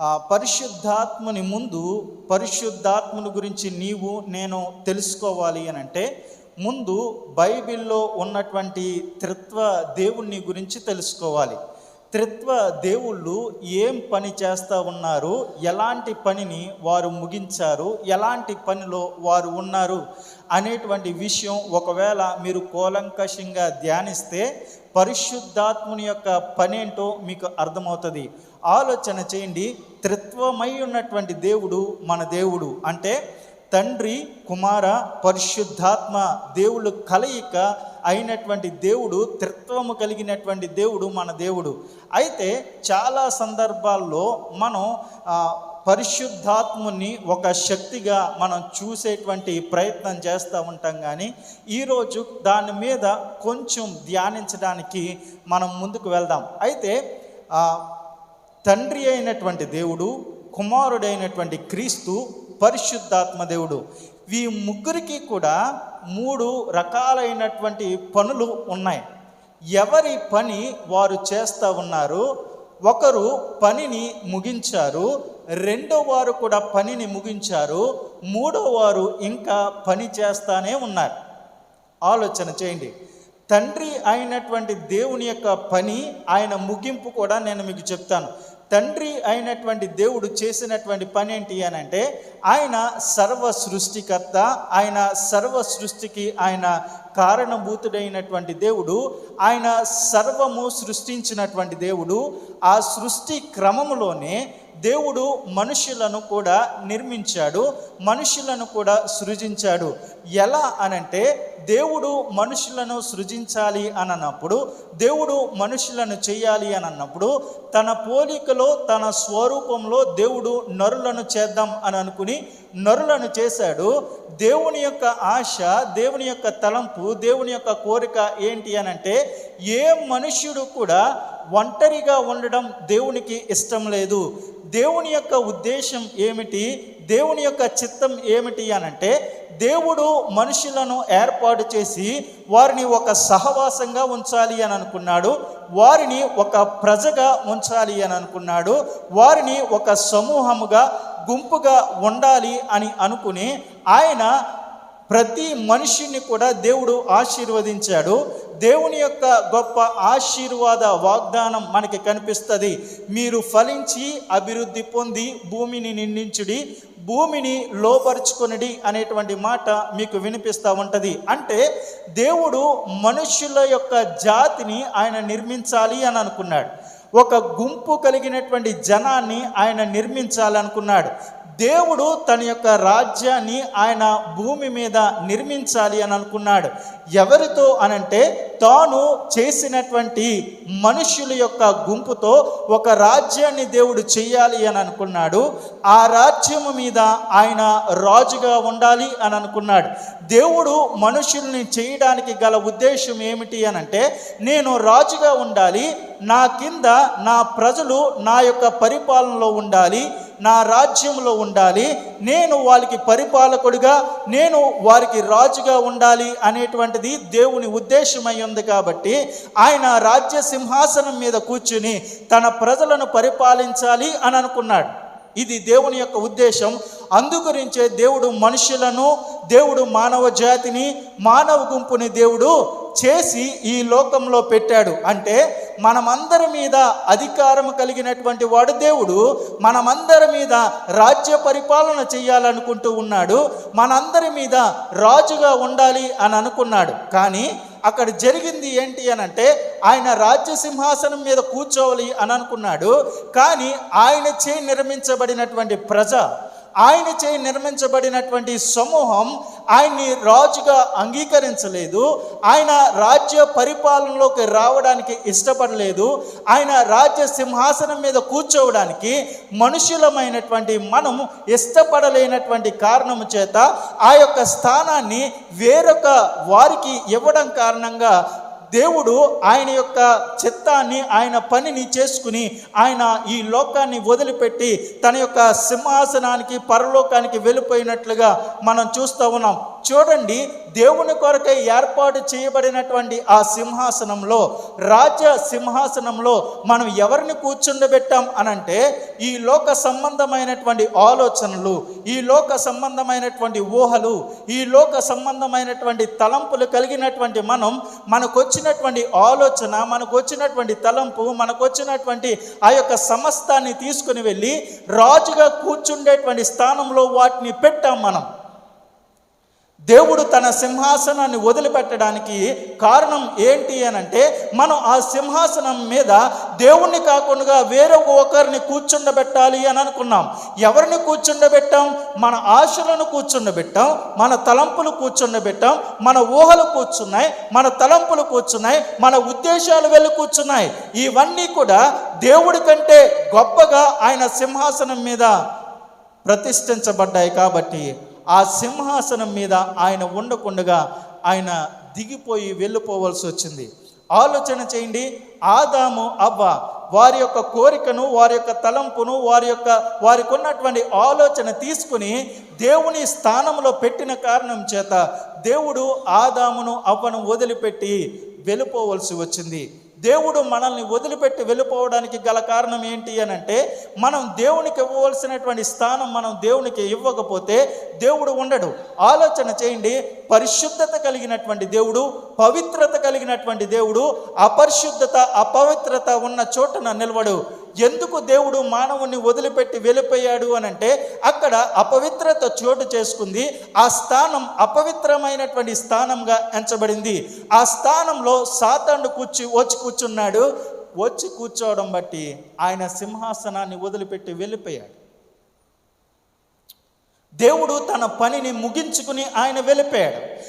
ఆ పరిశుద్ధాత్మని ముందు పరిశుద్ధాత్మను గురించి నీవు నేను తెలుసుకోవాలి అని అంటే ముందు బైబిల్లో ఉన్నటువంటి త్రిత్వ దేవుణ్ణి గురించి తెలుసుకోవాలి. త్రిత్వ దేవుళ్ళు ఏం పని చేస్తూ ఉన్నారు? ఎలాంటి పనిని వారు ముగించారు? ఎలాంటి పనిలో వారు ఉన్నారు? అనేటువంటి విషయం ఒకవేళ మీరు కోలంకషంగా ధ్యానిస్తే పరిశుద్ధాత్ముని యొక్క పని ఏంటో మీకు అర్థమవుతుంది. ఆలోచన చేయండి. త్రిత్వమై ఉన్నటువంటి దేవుడు మన దేవుడు. అంటే తండ్రి కుమార పరిశుద్ధాత్మ దేవుళ్ళు కలయిక అయినటువంటి దేవుడు త్రిత్వము కలిగినటువంటి దేవుడు మన దేవుడు. అయితే చాలా సందర్భాల్లో మనం పరిశుద్ధాత్ముని ఒక శక్తిగా మనం చూసేటువంటి ప్రయత్నం చేస్తూ ఉంటాం కానీ ఈరోజు దాని మీద కొంచెం ధ్యానించడానికి మనం ముందుకు వెళ్దాం. అయితే తండ్రి అయినటువంటి దేవుడు కుమారుడైనటువంటి క్రీస్తు పరిశుద్ధాత్మ దేవుడు. ఈ ముగ్గురికి కూడా మూడు రకాలైనటువంటి పనులు ఉన్నాయి. ఎవరి పని వారు చేస్తూ ఉన్నారు ఒకరు పనిని ముగించారు రెండో వారు కూడా పనిని ముగించారు మూడో వారు ఇంకా పని చేస్తానే ఉన్నారు. ఆలోచన చేయండి. తండ్రి అయినటువంటి దేవుని యొక్క పని ఆయన ముగింపు కూడా నేను మీకు చెప్తాను. తండ్రి అయినటువంటి దేవుడు చేసినటువంటి పని ఏంటి అని అంటే ఆయన సర్వ సృష్టికర్త ఆయన సర్వ సృష్టికి ఆయన కారణభూతుడైనటువంటి దేవుడు ఆయన సర్వము సృష్టించినటువంటి దేవుడు ఆ సృష్టి క్రమములోనే దేవుడు మనుషులను కూడా నిర్మించాడు మనుషులను కూడా సృజించాడు. ఎలా అనంటే దేవుడు మనుషులను సృజించాలి అని అన్నప్పుడు దేవుడు మనుషులను చేయాలి అని అన్నప్పుడు తన పోలికలో తన స్వరూపంలో దేవుడు నరులను చేద్దాం అని అనుకుని నరులను చేశాడు. దేవుని యొక్క ఆశ దేవుని యొక్క తలంపు దేవుని యొక్క కోరిక ఏంటి అనంటే ఏ మనుష్యుడు కూడా ఒంటరిగా ఉండడం దేవునికి ఇష్టం లేదు. దేవుని యొక్క ఉద్దేశం ఏమిటి? దేవుని యొక్క చిత్తం ఏమిటి అనంటే దేవుడు మనుషులను ఏర్పాటు చేసి వారిని ఒక సహవాసంగా ఉంచాలి అని అనుకున్నాడు. వారిని ఒక ప్రజగా ఉంచాలి అని అనుకున్నాడు. వారిని ఒక సమూహముగా గుంపుగా ఉండాలి అని అనుకుని ఆయన ప్రతి మనిషిని కూడా దేవుడు ఆశీర్వదించాడు. దేవుని యొక్క గొప్ప ఆశీర్వాద వాగ్దానం మనకి కనిపిస్తుంది. మీరు ఫలించి అభివృద్ధి పొంది భూమిని నిండించుడి భూమిని లోపరుచుకొనిడి అనేటువంటి మాట మీకు వినిపిస్తూ ఉంటుంది. అంటే దేవుడు మనుషుల యొక్క జాతిని ఆయన నిర్మించాలి అని అనుకున్నాడు. ఒక గుంపు కలిగినటువంటి జనాన్ని ఆయన నిర్మించాలనుకున్నాడు. దేవుడు తన యొక్క రాజ్యాన్ని ఆయన భూమి మీద నిర్మించాలి అని అనుకున్నాడు. ఎవరితో అనంటే తాను చేసినటువంటి మనుషుల యొక్క గుంపుతో ఒక రాజ్యాన్ని దేవుడు చేయాలి అని అనుకున్నాడు. ఆ రాజ్యము మీద ఆయన రాజుగా ఉండాలి అని అనుకున్నాడు. దేవుడు మనుషుల్ని చేయడానికి గల ఉద్దేశం ఏమిటి అనంటే నేను రాజుగా ఉండాలి నా కింద నా ప్రజలు నా యొక్క పరిపాలనలో ఉండాలి నా రాజ్యంలో ఉండాలి నేను వాళ్ళకి పరిపాలకుడిగా నేను వారికి రాజుగా ఉండాలి అనేటువంటిది దేవుని ఉద్దేశమై ఉంది కాబట్టి ఆయన రాజ్య సింహాసనం మీద కూర్చుని తన ప్రజలను పరిపాలించాలి అని అనుకున్నాడు. ఇది దేవుని యొక్క ఉద్దేశం. అందుగురించే దేవుడు మనుషులను దేవుడు మానవ జాతిని మానవ గుంపుని దేవుడు చేసి ఈ లోకంలో పెట్టాడు. అంటే మనమందరి మీద అధికారం కలిగినటువంటి వాడు దేవుడు మనమందరి మీద రాజ్య పరిపాలన చేయాలనుకుంటూ ఉన్నాడు మనందరి మీద రాజుగా ఉండాలి అని అనుకున్నాడు. కానీ అక్కడ జరిగింది ఏంటి అని అంటే ఆయన రాజ్య సింహాసనం మీద కూర్చోవాలి అని అనుకున్నాడు. కానీ ఆయన చే నిర్మించబడినటువంటి ప్రజ ఆయన చేయి నిర్మించబడినటువంటి సమూహం ఆయన్ని రాజుగా అంగీకరించలేదు. ఆయన రాజ్య పరిపాలనలోకి రావడానికి ఇష్టపడలేదు. ఆయన రాజ్య సింహాసనం మీద కూర్చోవడానికి మనుషులమైనటువంటి మనం ఇష్టపడలేనటువంటి కారణము చేత ఆ యొక్క స్థానాన్ని వేరొక వారికి ఇవ్వడం కారణంగా దేవుడు ఆయన యొక్క చిత్తాన్ని ఆయన పనిని చేసుకుని ఆయన ఈ లోకాన్ని వదిలిపెట్టి తన యొక్క సింహాసనానికి పరలోకానికి వెళ్ళిపోయినట్లుగా మనం చూస్తూ ఉన్నాం. చూడండి దేవుని కొరకై ఏర్పాటు చేయబడినటువంటి ఆ సింహాసనంలో రాజ సింహాసనంలో మనం ఎవరిని కూర్చుండబెట్టాం అనంటే ఈ లోక సంబంధమైనటువంటి ఆలోచనలు ఈ లోక సంబంధమైనటువంటి ఊహలు ఈ లోక సంబంధమైనటువంటి తలంపులు కలిగినటువంటి మనం మనకు వచ్చినటువంటి ఆలోచన మనకు వచ్చినటువంటి తలంపు మనకు వచ్చినటువంటి ఆ యొక్క సమస్తాన్ని తీసుకుని వెళ్ళి రాజుగా కూర్చుండేటువంటి స్థానంలో వాటిని పెట్టాం మనం. దేవుడు తన సింహాసనాన్ని వదిలిపెట్టడానికి కారణం ఏంటి అని అంటే మనం ఆ సింహాసనం మీద దేవుణ్ణి కాకుండా వేరే ఒకరిని కూర్చుండబెట్టాలి అని అనుకున్నాం. ఎవరిని కూర్చుండబెట్టాం? మన ఆశలను కూర్చుండబెట్టాం మన తలంపులు కూర్చుండబెట్టాం మన ఊహలు కూర్చున్నాయి మన తలంపులు కూర్చున్నాయి మన ఉద్దేశాలు వెళ్ళి కూర్చున్నాయి. ఇవన్నీ కూడా దేవుడి కంటే గొప్పగా ఆయన సింహాసనం మీద ప్రతిష్ఠించబడ్డాయి కాబట్టి ఆ సింహాసనం మీద ఆయన ఉండకుండగా ఆయన దిగిపోయి వెళ్ళిపోవలసి వచ్చింది. ఆలోచన చేయండి. ఆదాము అవ్వ వారి యొక్క కోరికను వారి యొక్క తలంపును వారి యొక్క వారికి ఉన్నటువంటి ఆలోచన తీసుకుని దేవుని స్థానంలో పెట్టిన కారణం చేత దేవుడు ఆదామును అవ్వను వదిలిపెట్టి వెళ్ళిపోవలసి వచ్చింది. దేవుడు మనల్ని వదిలిపెట్టి వెళ్ళిపోవడానికి గల కారణం ఏంటి అని అంటే మనం దేవునికి ఇవ్వవలసినటువంటి స్థానం మనం దేవునికి ఇవ్వకపోతే దేవుడు ఉండడు. ఆలోచన చేయండి పరిశుద్ధత కలిగినటువంటి దేవుడు పవిత్రత కలిగినటువంటి దేవుడు అపరిశుద్ధత అపవిత్రత ఉన్న చోటన నిలవడు ఎందుకు దేవుడు మానవుని వదిలిపెట్టి వెళ్ళిపోయాడు అని అంటే అక్కడ అపవిత్రత చోటు చేసుకుంది. ఆ స్థానం అపవిత్రమైనటువంటి స్థానంగా ఎంచబడింది. ఆ స్థానంలో సాతాను కూర్చి వచ్చి కూర్చున్నాడు. వచ్చి కూర్చోవడం బట్టి ఆయన సింహాసనాన్ని వదిలిపెట్టి వెళ్ళిపోయాడు. దేవుడు తన పనిని ముగించుకుని ఆయన వెళ్ళిపోయాడు.